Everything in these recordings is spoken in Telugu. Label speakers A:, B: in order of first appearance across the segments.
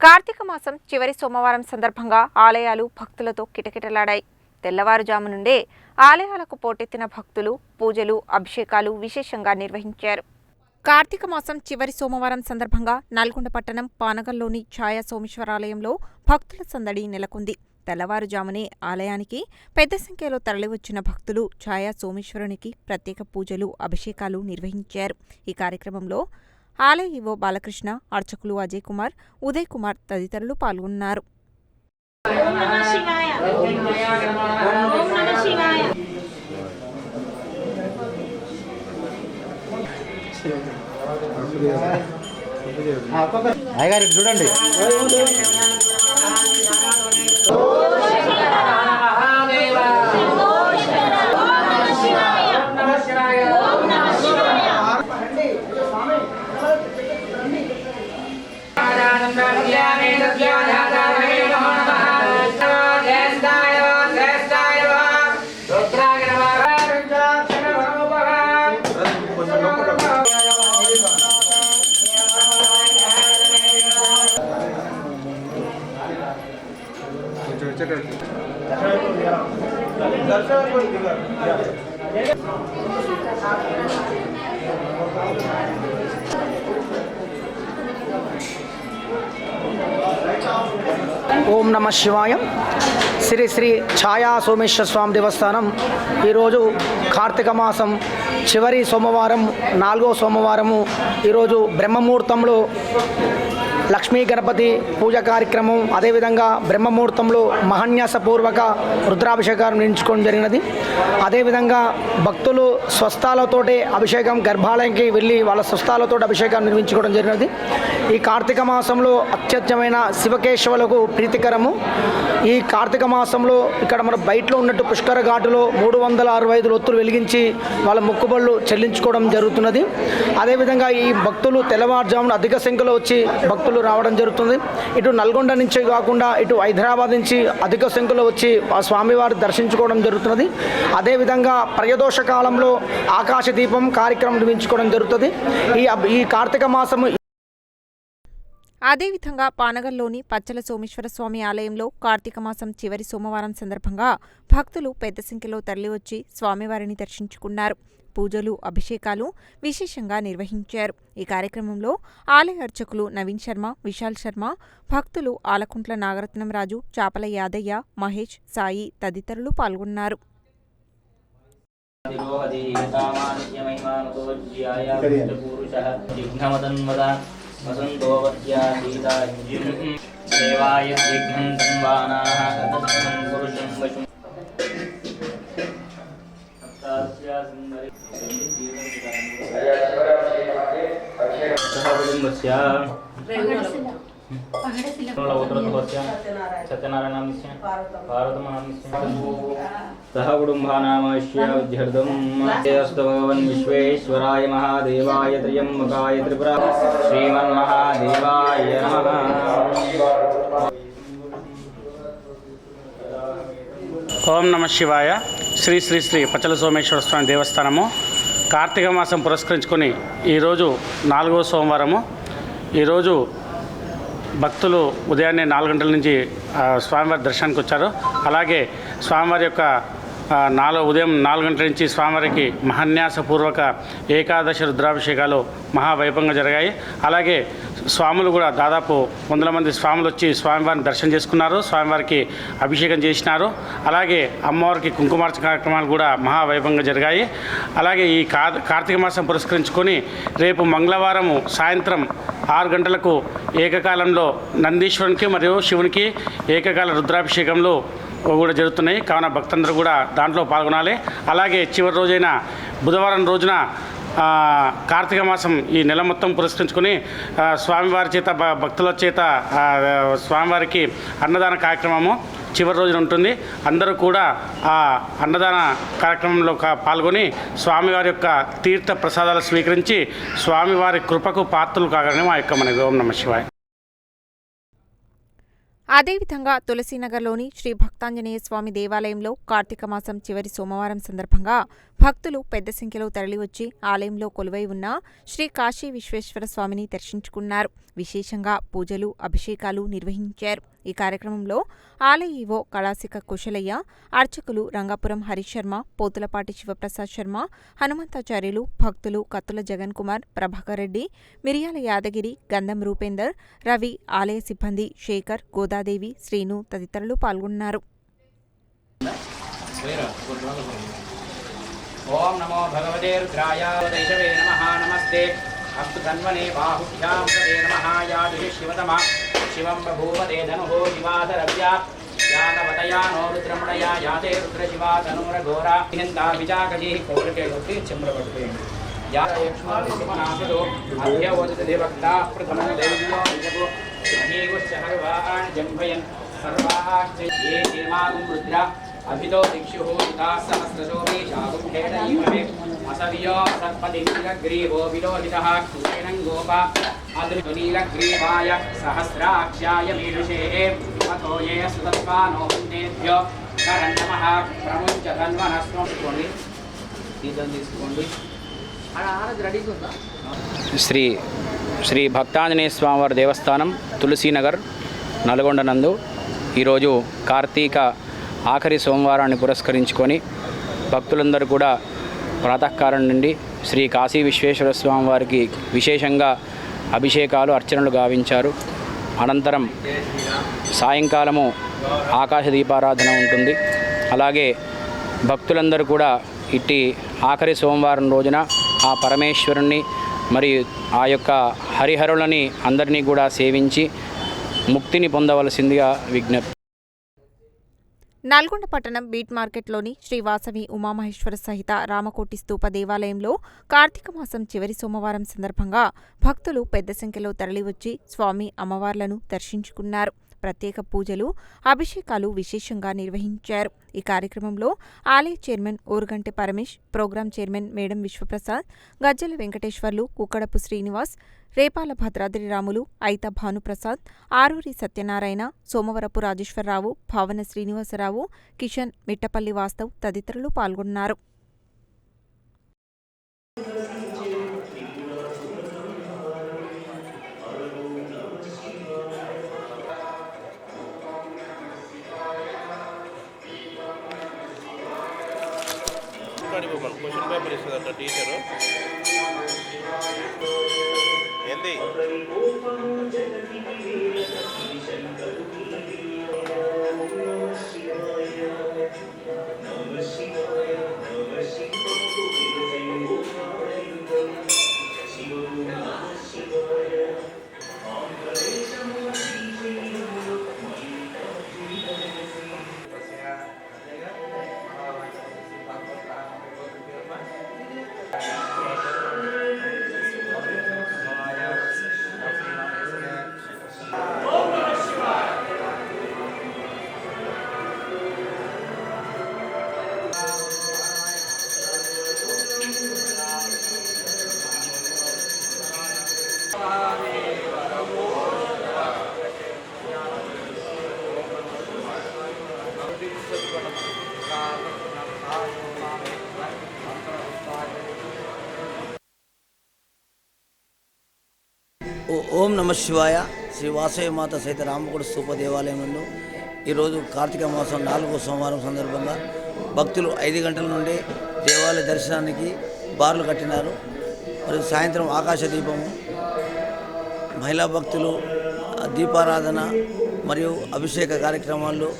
A: కార్తీక మాసం చివరి సోమవారం సందర్భంగా ఆలయాలు భక్తులతో కిటకిటలాడాయి. తెల్లవారుజాము నుండే ఆలయాలకు పోటెత్తిన భక్తులు పూజలు అభిషేకాలు విశేషంగా నిర్వహించారు. కార్తీక మాసం చివరి సోమవారం సందర్భంగా నల్గొండ పట్టణం పానగల్లోని ఛాయా సోమేశ్వరాలయంలో భక్తుల సందడి నెలకొంది. తెల్లవారుజామునే ఆలయానికి పెద్ద సంఖ్యలో తరలివచ్చిన భక్తులు ఛాయా సోమేశ్వరునికి ప్రత్యేక పూజలు అభిషేకాలు నిర్వహించారు. ఈ కార్యక్రమంలో ఆలయ ఈవో బాలకృష్ణ అర్చకులు అజయ్ కుమార్ ఉదయ్ కుమార్ తదితరులు పాల్గొన్నారు.
B: చూడండి.
C: ఓం నమ శివాయ. శ్రీ శ్రీ ఛాయా సోమేశ్వర స్వామి దేవస్థానం. ఈరోజు కార్తీక మాసం చివరి సోమవారం నాలుగో సోమవారము. ఈరోజు బ్రహ్మముహూర్తంలో లక్ష్మీ గణపతి పూజ కార్యక్రమం అదేవిధంగా బ్రహ్మముహూర్తంలో మహాన్యాసపూర్వక రుద్రాభిషేకాన్ని నిర్మించుకోవడం జరిగినది. అదేవిధంగా భక్తులు స్వస్థాలతోటే అభిషేకం గర్భాలయంకి వెళ్ళి వాళ్ళ స్వస్థాలతో అభిషేకం నిర్మించుకోవడం జరిగినది. ఈ కార్తీక మాసంలో అత్యత్యమైన శివకేశవులకు ప్రీతికరము. ఈ కార్తీక మాసంలో ఇక్కడ మన బయటలో ఉన్నట్టు పుష్కర ఘాటులో మూడు వందల అరవై ఐదు ఒత్తులు వెలిగించి వాళ్ళ మొక్కుబళ్ళు చెల్లించుకోవడం జరుగుతున్నది. అదేవిధంగా ఈ భక్తులు తెల్లవారుజామున అధిక సంఖ్యలో వచ్చి భక్తులు రావడం జరుగుతుంది. ఇటు నల్గొండ నుంచి కాకుండా ఇటు హైదరాబాద్ నుంచి అధిక సంఖ్యలో వచ్చి ఆ స్వామివారి దర్శించుకోవడం జరుగుతున్నది అదేవిధంగా ప్రయదోష కాలంలో ఆకాశ దీపం కార్యక్రమం నిర్మించుకోవడం జరుగుతుంది. ఈ ఈ కార్తీక మాసము
A: అదేవిధంగా పానగల్లోని పచ్చల సోమేశ్వర స్వామి ఆలయంలో కార్తీక మాసం చివరి సోమవారం సందర్భంగా భక్తులు పెద్ద సంఖ్యలో తరలివచ్చి స్వామివారిని దర్శించుకున్నారు. పూజలు అభిషేకాలు విశేషంగా నిర్వహించారు. ఈ కార్యక్రమంలో ఆలయ అర్చకులు నవీన్ శర్మ విశాల్ శర్మ భక్తులు ఆలకుంట్ల నాగరత్నం రాజు చాపల యాదయ్య మహేష్ సాయి తదితరులు పాల్గొన్నారు.
D: దేవాయ విఘ్నం తన్వానాః తదస్యం పురుషం వశం. సహ విద్యర్థం అస్తు భగవన్ విశ్వేశ్వరాయ మహాదేవాయ త్ర్యంబకాయ త్రిపుర శ్రీమన్మహాదేవాయ నమః.
E: ఓం నమ శివాయ. శ్రీ శ్రీ శ్రీ పచ్చల సోమేశ్వర స్వామి దేవస్థానము. కార్తీక మాసం పురస్కరించుకొని ఈరోజు నాలుగవ సోమవారము. ఈరోజు భక్తులు ఉదయాన్నే నాలుగు గంటల నుంచి స్వామివారి దర్శనానికి వచ్చారు. అలాగే స్వామివారి యొక్క నాలుగు ఉదయం నాలుగు గంటల నుంచి స్వామివారికి మహాన్యాసపూర్వక ఏకాదశి రుద్రాభిషేకాలు మహావైభవంగా జరిగాయి. అలాగే స్వాములు కూడా దాదాపు వందల మంది స్వాములు వచ్చి స్వామివారిని దర్శనం చేసుకున్నారు స్వామివారికి అభిషేకం చేసినారు. అలాగే అమ్మవారికి కుంకుమార్చ కార్యక్రమాలు కూడా మహావైభవంగా జరిగాయి. అలాగే ఈ కార్తీక మాసం పురస్కరించుకొని రేపు మంగళవారము సాయంత్రం ఆరు గంటలకు ఏకకాలంలో నందీశ్వరునికి మరియు శివునికి ఏకకాల రుద్రాభిషేకంలో కూడా జరుగుతున్నాయి. కావున భక్తులందరూ కూడా దాంట్లో పాల్గొనాలి. అలాగే చివరి రోజైన బుధవారం రోజున కార్తీక మాసం ఈ నెల మొత్తం పురస్కరించుకొని స్వామివారి చేత భక్తుల చేత స్వామివారికి అన్నదాన కార్యక్రమము చివరి రోజున ఉంటుంది. అందరూ కూడా ఆ అన్నదాన కార్యక్రమంలో కా- పాల్గొని స్వామివారి యొక్క తీర్థ ప్రసాదాలు స్వీకరించి స్వామివారి కృపకు పాత్రలు కాగానే మా యొక్క మనవి. ఓం నమ శివాయ.
A: అదేవిధంగా తులసీనగర్లోని శ్రీ భక్తాంజనేయ స్వామి దేవాలయంలో కార్తీక మాసం చివరి సోమవారం సందర్భంగా భక్తులు పెద్ద సంఖ్యలో తరలివచ్చి ఆలయంలో కొలువై ఉన్న శ్రీ కాశీ విశ్వేశ్వర స్వామిని దర్శించుకున్నారు. విశేషంగా పూజలు అభిషేకాలు నిర్వహించారు. ఈ కార్యక్రమంలో ఆలయ ఈవో కళాశిక కుశలయ్య అర్చకులు రంగాపురం హరిశర్మ పోతులపాటి శివప్రసాద్ శర్మ హనుమంతాచార్యులు భక్తులు కత్తుల జగన్ కుమార్ ప్రభాకర్ రెడ్డి మిరియాల యాదగిరి గంధం రూపేందర్ రవి ఆలయ సిబ్బంది శేఖర్ గోదాదేవి శ్రీను తదితరులు పాల్గొన్నారు.
D: ఓం నమో భగవతే రుద్రాయ నమస్తే. అస్తు ధన్వనే బాహుభ్యాం నమ యాదు శివతమా. శివం బభూవతే ధనుః శివాదరవ్యా. యాదవతయానో రుద్రమణయా యాతే రుద్రశివా తనూరఘోర హిందా విజాకజీ కోరికే కొట్టి చెమ్రపడిపోయింది యాదయక్ష్మాదిశివనాశితో అధ్యవోదిత దేవక్తా. ప్రథమం దైవ్యో నిజపు అహీగుశ్చ సర్వాణి జంభయన్ సర్వాశ్చ ఏ దేవాగుం రుద్ర. అభితో దిక్షు హితా సహస్రశోభి శాగుంఠేణ ఈమహే అసవ్యో సర్పదిగ్రీవో విలోహితః. కుశేనం గోప. అదృనీలగ్రీవాయ సహస్రాక్షాయ మీడుషే అతో ఏ సుతత్వానో వందేభ్యో కరణమః ప్రముంచ తన్వనస్కోండి తీర్థం తీసుకోండి. శ్రీ శ్రీ భక్తాంజనేయ స్వామివారి దేవస్థానం తులసీనగర్ నల్గొండ నందు ఈరోజు కార్తీక ఆఖరి సోమవారాన్ని పురస్కరించుకొని భక్తులందరూ కూడా ప్రాతకాలం నుండి శ్రీ కాశీ విశ్వేశ్వర స్వామి వారికి విశేషంగా అభిషేకాలు అర్చనలు గావించారు. అనంతరం సాయంకాలము ఆకాశ దీపారాధన ఉంటుంది. అలాగే భక్తులందరూ కూడా ఇట్టి ఆఖరి సోమవారం రోజున ఆ పరమేశ్వరుణ్ణి మరియు ఆ యొక్క హరిహరులని అందరినీ కూడా సేవించి ముక్తిని పొందవలసిందిగా విజ్ఞప్తి
A: నల్గొండ పట్టణం బీట్ మార్కెట్లోని శ్రీవాసవి ఉమామహేశ్వర సహిత రామకోటి స్తూప దేవాలయంలో కార్తీక మాసం చివరి సోమవారం సందర్భంగా భక్తులు పెద్ద సంఖ్యలో తరలివచ్చి స్వామి అమ్మవార్లను దర్శించుకున్నారు. ప్రత్యేక పూజలు అభిషేకాలు విశేషంగా నిర్వహించారు. ఈ కార్యక్రమంలో ఆలయ chairman Uruganti Paramesh program chairman madam Vishwaprasad Gajjala Venkateshwarlu Kukkadapu Srinivas Repala Bhadradri Ramulu Aitha Bhanuprasad Aruri Satyanarayana Somavarapu Rajeshwar Rao Bhavana Srinivasa Rao Kishan Mittapalli Vastav తదితరులు పాల్గొన్నారు.
B: పేపర్ ఇస్తుంది పేపర్ టీచరు. ఏంది?
F: ఓ- ఓం నమ శివాయ. శ్రీ వాసవి మాత సహిత రామకుడు స్తూప దేవాలయం నుండి ఈరోజు కార్తీక మాసం నాలుగో సోమవారం సందర్భంగా భక్తులు ఐదు గంటల నుండి దేవాలయ దర్శనానికి బార్లు కట్టినారు. మరియు సాయంత్రం ఆకాశ దీపము మహిళా భక్తులు దీపారాధన మరియు అభిషేక కార్యక్రమాల్లో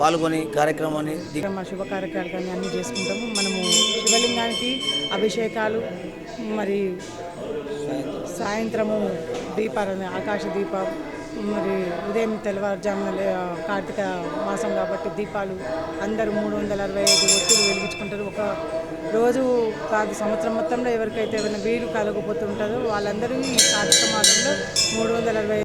F: పాల్గొని కార్యక్రమాన్ని ది-
G: శుభ కార్యక్రమాన్ని అన్నీ చేసుకుంటాము. మనము శివలింగానికి అభిషేకాలు మరి సాయంత్రము దీపాలని ఆకాశ దీపం మరి ఉదయం తెల్లవారుజామున కార్తీక మాసం కాబట్టి దీపాలు అందరూ మూడు వందల అరవై ఐదు ఒత్తులు వెలిగించుకుంటారు. ఒక రోజు కాదు సంవత్సరం మొత్తంలో ఎవరికైతే ఏమైనా వీలు కలగపోతుంటారో వాళ్ళందరూ ఈ కార్తీక మాసంలో మూడు వందల అరవై